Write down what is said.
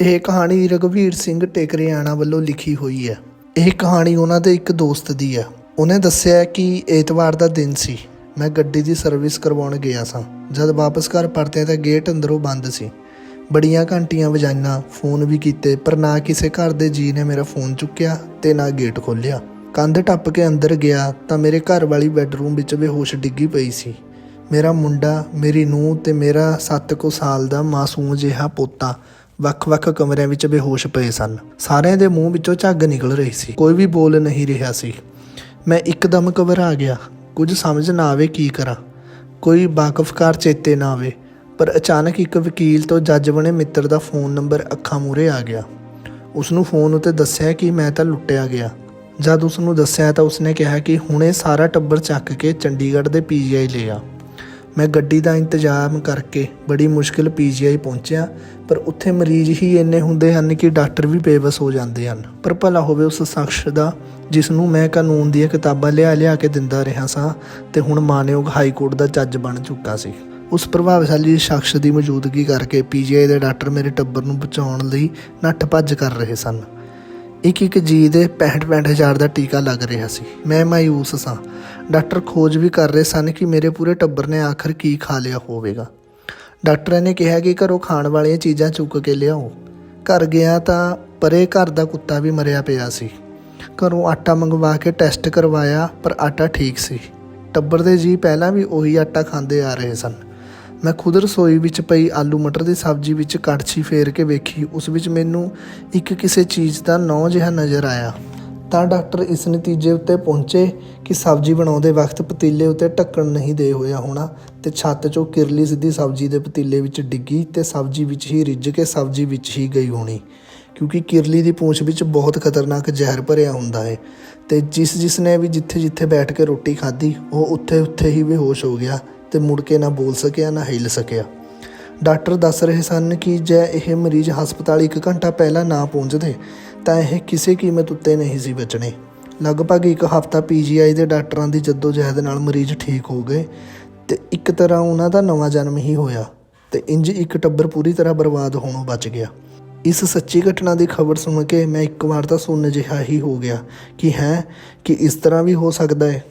ਇਹ ਕਹਾਣੀ ਰਘਵੀਰ ਸਿੰਘ ਟੇਕਰਿਆਣਾ ਵੱਲੋਂ ਲਿਖੀ ਹੋਈ ਹੈ। ਇਹ ਕਹਾਣੀ ਉਹਨਾਂ ਦੇ ਇੱਕ ਦੋਸਤ ਦੀ ਹੈ। ਉਹਨੇ ਦੱਸਿਆ ਕਿ ਐਤਵਾਰ ਦਾ ਦਿਨ ਸੀ। ਮੈਂ ਗੱਡੀ ਦੀ ਸਰਵਿਸ ਕਰਵਾਉਣ ਗਿਆ ਸਾਂ। ਜਦ ਵਾਪਸ ਘਰ ਪਰਤਿਆ ਤਾਂ ਗੇਟ ਅੰਦਰੋਂ ਬੰਦ ਸੀ। ਬੜੀਆਂ ਘੰਟੀਆਂ ਵਜਾਈਆਂ, ਫੋਨ ਵੀ ਕੀਤੇ, ਪਰ ਨਾ ਕਿਸੇ ਘਰ ਦੇ ਜੀ ਨੇ ਮੇਰਾ ਫੋਨ ਚੁੱਕਿਆ ਤੇ ਨਾ ਗੇਟ ਖੋਲ੍ਹਿਆ। ਕੰਧ ਟੱਪ ਕੇ ਅੰਦਰ ਗਿਆ ਤਾਂ ਮੇਰੇ ਘਰ ਵਾਲੀ ਬੈੱਡਰੂਮ ਵਿੱਚ ਬੇਹੋਸ਼ ਡਿੱਗੀ ਪਈ ਸੀ। ਮੇਰਾ ਮੁੰਡਾ, ਮੇਰੀ ਨੂੰਹ ਤੇ ਮੇਰਾ 7 ਕੁ ਸਾਲ ਦਾ ਮਾਸੂਮ ਜਿਹਾ ਪੋਤਾ ਵੱਖ-ਵੱਖ ਕਮਰਿਆਂ ਵਿੱਚ ਬੇਹੋਸ਼ ਪਏ ਸਨ। ਸਾਰਿਆਂ ਦੇ ਮੂੰਹ ਵਿੱਚੋਂ ਝੱਗ ਨਿਕਲ ਰਹੀ ਸੀ। ਕੋਈ ਵੀ ਬੋਲ ਨਹੀਂ ਰਿਹਾ ਸੀ। ਮੈਂ ਇੱਕਦਮ ਘਬਰਾ ਗਿਆ। ਕੁਝ ਸਮਝ ਨਾ ਆਵੇ ਕੀ ਕਰਾਂ। ਕੋਈ ਵਾਕਫਕਾਰ ਚੇਤੇ ਨਾ ਆਵੇ। ਪਰ ਅਚਾਨਕ ਇੱਕ ਵਕੀਲ ਤੋਂ ਜੱਜ ਬਣੇ ਮਿੱਤਰ ਦਾ ਫੋਨ ਨੰਬਰ ਅੱਖਾਂ ਮੂਰੇ ਆ ਗਿਆ। ਉਸ ਨੂੰ ਫੋਨ ਉਤੇ ਦੱਸਿਆ ਕਿ ਮੈਂ ਤਾਂ ਲੁੱਟਿਆ ਗਿਆ। ਜਦ ਉਸ ਨੂੰ ਦੱਸਿਆ ਤਾਂ ਉਸਨੇ ਕਿਹਾ ਕਿ ਹੁਣੇ ਸਾਰਾ ਟੱਬਰ ਚੱਕ ਕੇ ਚੰਡੀਗੜ੍ਹ ਦੇ ਪੀਜੀਆਈ ਲੈ ਆ। ਮੈਂ ਗੱਡੀ ਦਾ ਇੰਤਜ਼ਾਮ ਕਰਕੇ ਬੜੀ ਮੁਸ਼ਕਿਲ ਪੀਜੀਆਈ ਪਹੁੰਚਿਆ, ਪਰ ਉੱਥੇ ਮਰੀਜ਼ ਹੀ ਇੰਨੇ ਹੁੰਦੇ ਹਨ ਕਿ ਡਾਕਟਰ ਵੀ ਬੇਵਸ ਹੋ ਜਾਂਦੇ ਹਨ। ਪਰ ਭਲਾ ਹੋਵੇ ਉਸ ਸ਼ਖਸ ਦਾ, ਜਿਸ ਨੂੰ ਮੈਂ ਕਾਨੂੰਨ ਦੀਆਂ ਕਿਤਾਬਾਂ ਲਿਆ ਲਿਆ ਕੇ ਦਿੰਦਾ ਰਿਹਾ ਸਾਂ, ਤੇ ਹੁਣ ਮਾਨਯੋਗ ਹਾਈ ਕੋਰਟ ਦਾ ਜੱਜ ਬਣ ਚੁੱਕਾ ਸੀ। ਉਸ ਪ੍ਰਭਾਵਸ਼ਾਲੀ ਸ਼ਖਸ ਦੀ ਮੌਜੂਦਗੀ ਕਰਕੇ ਪੀਜੀਆਈ ਦੇ ਡਾਕਟਰ ਮੇਰੇ ਟੱਬਰ ਨੂੰ ਬਚਾਉਣ ਲਈ ਨੱਠ ਭੱਜ ਕਰ ਰਹੇ ਸਨ। ਇੱਕ ਇੱਕ ਜੀ ਦੇ 65 ਹਜ਼ਾਰ ਦਾ ਟੀਕਾ ਲੱਗ ਰਿਹਾ ਸੀ। ਮੈਂ ਮਾਯੂਸ ਸਾਂ। ਡਾਕਟਰ ਖੋਜ ਵੀ ਕਰ ਰਹੇ ਸਨ ਕਿ ਮੇਰੇ ਪੂਰੇ ਟੱਬਰ ਨੇ ਆਖਰ ਕੀ ਖਾ ਲਿਆ ਹੋਵੇਗਾ। ਡਾਕਟਰਾਂ ਨੇ ਕਿਹਾ ਕਿ ਘਰੋਂ ਖਾਣ ਵਾਲੀਆਂ ਚੀਜ਼ਾਂ ਚੁੱਕ ਕੇ ਲਿਆਓ। ਘਰ ਗਿਆ ਤਾਂ ਪਰੇ ਘਰ ਦਾ ਕੁੱਤਾ ਵੀ ਮਰਿਆ ਪਿਆ ਸੀ। ਘਰੋਂ ਆਟਾ ਮੰਗਵਾ ਕੇ ਟੈਸਟ ਕਰਵਾਇਆ, ਪਰ ਆਟਾ ਠੀਕ ਸੀ। ਟੱਬਰ ਦੇ ਜੀ ਪਹਿਲਾਂ ਵੀ ਉਹੀ ਆਟਾ ਖਾਂਦੇ ਆ ਰਹੇ ਸਨ। ਮੈਂ ਖੁਦ ਰਸੋਈ ਵਿੱਚ ਪਈ ਆਲੂ ਮਟਰ ਦੀ ਸਬਜ਼ੀ ਵਿੱਚ ਕੜਛੀ ਫੇਰ ਕੇ ਵੇਖੀ, ਉਸ ਵਿੱਚ ਮੈਨੂੰ ਇੱਕ ਕਿਸੇ ਚੀਜ਼ ਦਾ ਨੌ ਜਿਹਾ ਨਜ਼ਰ ਆਇਆ। ਤਾਂ ਡਾਕਟਰ ਇਸ ਨਤੀਜੇ ਉੱਤੇ ਪਹੁੰਚੇ ਕਿ ਸਬਜ਼ੀ ਬਣਾਉਂਦੇ ਵਕਤ ਪਤੀਲੇ ਉੱਤੇ ਢੱਕਣ ਨਹੀਂ ਦੇ ਹੋਇਆ ਹੋਣਾ ਤੇ ਛੱਤ 'ਚੋਂ ਕਿਰਲੀ ਸਿੱਧੀ ਸਬਜ਼ੀ ਦੇ ਪਤੀਲੇ ਵਿੱਚ ਡਿੱਗੀ ਤੇ ਸਬਜ਼ੀ ਵਿੱਚ ਹੀ ਰਿੱਝ ਕੇ ਸਬਜ਼ੀ ਵਿੱਚ ਹੀ ਗਈ ਹੋਣੀ। ਕਿਉਂਕਿ ਕਿਰਲੀ ਦੀ ਪੂੰਛ ਵਿੱਚ ਬਹੁਤ ਖਤਰਨਾਕ ਜ਼ਹਿਰ ਭਰਿਆ ਹੁੰਦਾ ਹੈ ਤੇ ਜਿਸ ਜਿਸ ਨੇ ਵੀ ਜਿੱਥੇ ਜਿੱਥੇ ਬੈਠ ਕੇ ਰੋਟੀ ਖਾਧੀ, ਉਹ ਉੱਥੇ ਉੱਥੇ ਹੀ ਬੇਹੋਸ਼ ਹੋ ਗਿਆ। ਤੇ ਮੁੜ ਕੇ ਨਾ ਬੋਲ ਸਕਿਆ, ਨਾ ਹਿੱਲ ਸਕਿਆ। ਡਾਕਟਰ ਦੱਸ ਰਹੇ ਸਨ ਕਿ ਜੇ ਇਹ ਮਰੀਜ਼ ਹਸਪਤਾਲ 1 ਘੰਟਾ ਪਹਿਲਾਂ ਨਾ ਪਹੁੰਚਦੇ, ਤਾਂ ਇਹ ਕਿਸੇ ਕੀਮਤ ਉੱਤੇ ਨਹੀਂ ਸੀ ਬਚਣੇ ਲਗਭਗ ਇੱਕ ਹਫ਼ਤਾ ਪੀਜੀਆਈ ਦੇ ਡਾਕਟਰਾਂ ਦੀ ਜਹਿਦ ਨਾਲ ਮਰੀਜ਼ ਠੀਕ ਹੋ ਗਏ ਤੇ ਇੱਕ ਤਰ੍ਹਾਂ ਉਹਨਾਂ ਦਾ ਨਵਾਂ ਜਨਮ ਹੀ ਹੋਇਆ ਤੇ ਇੰਜ ਇੱਕ ਟੱਬਰ ਪੂਰੀ ਤਰ੍ਹਾਂ ਬਰਬਾਦ ਹੋਣੋਂ ਬਚ ਗਿਆ। ਇਸ ਸੱਚੀ ਘਟਨਾ ਦੀ ਖਬਰ ਸੁਣ ਕੇ ਮੈਂ ਇੱਕ ਵਾਰ ਤਾਂ ਸੁੰਨ ਜਿਹਾ ਹੀ ਹੋ ਗਿਆ ਕਿ ਹੈ, ਕਿ ਇਸ ਤਰ੍ਹਾਂ ਵੀ ਹੋ ਸਕਦਾ ਹੈ।